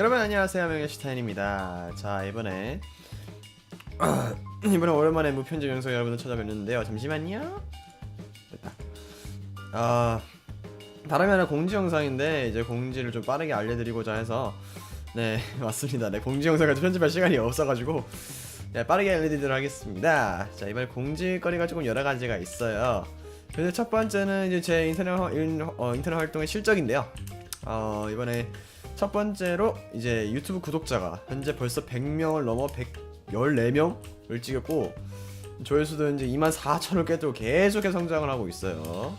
여러분 안녕하세요. 명예시타인입니다. 자 이번에 이번에 오랜만에 무편집 영상 여러분을 찾아뵙는데요. 잠시만요. 됐다. 아 다름이 아니라 공지 영상인데 이제 공지를 좀 빠르게 알려드리고자 해서 네 맞습니다. 네 공지 영상을 편집할 시간이 없어가지고 네, 빠르게 알려드리도록 하겠습니다. 자 이번에 공지거리가 조금 여러 가지가 있어요. 그래서 첫 번째는 이제 제 인터넷, 어, 인터넷 활동의 실적인데요. 어 이번에 첫 번째로 이제 유튜브 구독자가 현재 벌써 100명을 넘어 114명을 찍었고 조회수도 이제 2만 4천을 깨도 계속해서 성장을 하고 있어요.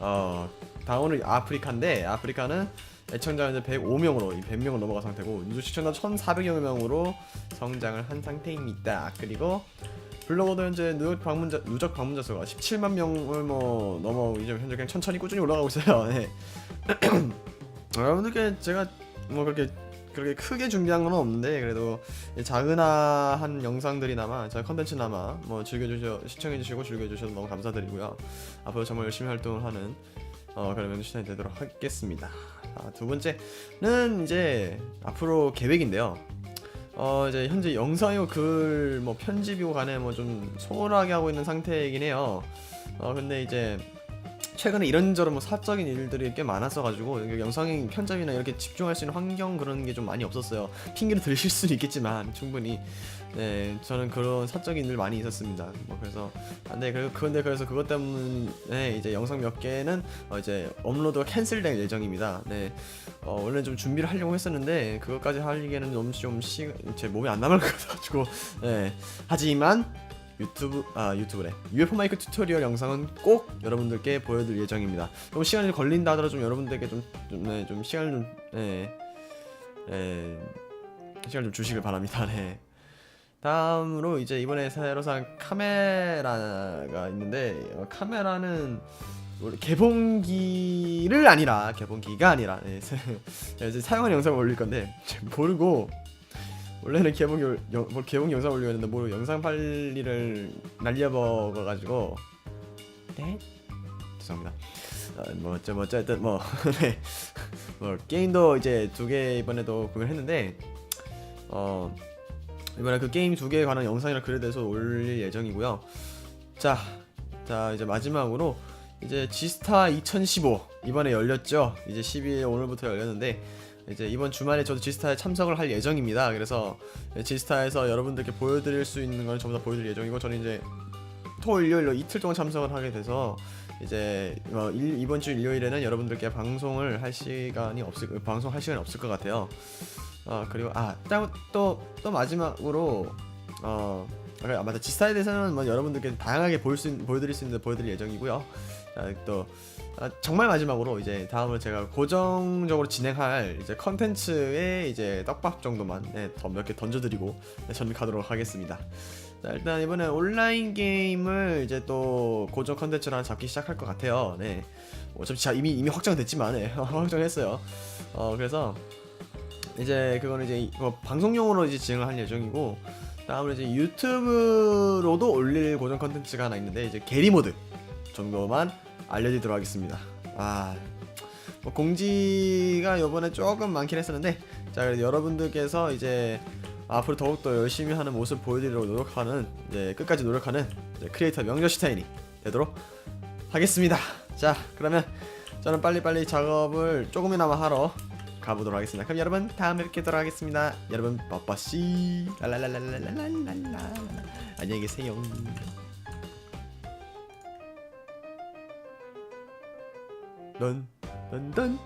어 다음으로 아프리카인데 아프리카는 애청자 현재 105명으로 100명을 넘어간 상태고 누적 시청자 1,400여 명으로 성장을 한 상태입니다. 그리고 블로거도 현재 누적 방문자 누적 방문자 수가 17만 명을 뭐 넘어 이제 현재 그냥 천천히 꾸준히 올라가고 있어요. 네. 여러분들께 제가 뭐 그렇게 그렇게 크게 준비한 건 없는데 그래도 작은한 영상들이나마 제 컨텐츠나마 뭐 즐겨주셔 시청해주시고 즐겨주셔서 너무 감사드리고요. 앞으로 정말 열심히 활동을 하는 어 그런 명시탄이 되도록 하겠습니다. 아, 두 번째는 이제 앞으로 계획인데요. 어 이제 현재 영상이고 글 뭐 편집이고 간에 뭐 좀 소홀하게 하고 있는 상태이긴 해요. 어 근데 이제 최근에 이런저런 뭐 사적인 일들이 꽤 많았어가지고 영상 편집이나 이렇게 집중할 수 있는 환경 그런 게 좀 많이 없었어요. 핑계를 들실 수는 있겠지만 충분히 네 저는 그런 사적인 일 많이 있었습니다. 뭐 그래서 안돼 그 그런데 그래서 그것 때문에 이제 영상 몇 개는 어 이제 업로드가 캔슬될 예정입니다. 네 어, 원래 좀 준비를 하려고 했었는데 그것까지 하기에는 너무 좀 시 제 몸이 안 남을 것 같아가지고 네 하지만 유튜브 아 유튜브래 UFO 마이크 튜토리얼 영상은 꼭 여러분들께 보여드릴 예정입니다. 좀 시간이 걸린다 하더라도 좀 여러분들께 좀좀 네, 좀 시간을 좀 네, 네, 시간 좀 주시길 바랍니다. 네. 다음으로 이제 이번에 새로 산 카메라가 있는데 어, 카메라는 원래 개봉기를 아니라 개봉기가 아니라 네, 이제 사용한 영상을 올릴 건데 모르고 원래는 개봉 영, 영- 뭐 개봉 영상 올리려 했는데 뭐 영상 빨리를 날려먹어가지고. 네? 죄송합니다. 어, 뭐 어째 뭐 어쨌든 뭐, 네. 뭐 게임도 이제 두 개 이번에도 구매를 했는데 어 이번에 그 게임 두 개에 관한 영상이랑 글에 대해서 올릴 예정이고요. 자, 자 이제 마지막으로 이제 지스타 2015 이번에 열렸죠? 이제 12일 오늘부터 열렸는데 이제 이번 주말에 저도 지스타에 참석을 할 예정입니다. 그래서 지스타에서 여러분들께 보여드릴 수 있는 걸 전부 다 보여드릴 예정이고 저는 이제 토 일 요일로 이틀 동안 참석을 하게 돼서 이제 어, 일, 이번 주 일요일에는 여러분들께 방송을 할 시간이 없을 방송 할 시간이 없을 것 같아요. 어 그리고 아또또 또 마지막으로 어 아, 맞다 지스타에 대해서는 뭐 여러분들께 다양하게 보일 수 있- 보여드릴 수 있는 데 보여드릴 예정이고요. 자, 또 아, 정말 마지막으로 이제 다음으로 제가 고정적으로 진행할 이제 컨텐츠의 이제 떡밥 정도만 네, 더몇 개 던져드리고 네, 전가도록 하겠습니다. 자, 일단 이번에 온라인 게임을 이제 또 고정 컨텐츠로 하나 잡기 시작할 것 같아요. 네. 어차피 자, 이미 이미 확정됐지만 네, 확정했어요. 어 그래서 이제 그거는 이제 이거 방송용으로 이제 진행을 할 예정이고 다음으로 이제 유튜브로도 올릴 고정 컨텐츠가 하나 있는데 이제 게리 모드 정도만 알려드리도록 하겠습니다. 아, 뭐 공지가 이번에 조금 많긴 했었는데, 자 여러분들께서 이제 앞으로 더욱 더 열심히 하는 모습 보여드리려고 노력하는 이제 끝까지 노력하는 이제 크리에이터 명저시타인이 되도록 하겠습니다. 자 그러면 저는 빨리빨리 작업을 조금이나마 하러 가보도록 하겠습니다. 그럼 여러분 다음에 뵙도록 하겠습니다. 여러분 빠빠씨 랄랄랄랄랄랄랄라 안녕히 계세요. 噔噔噔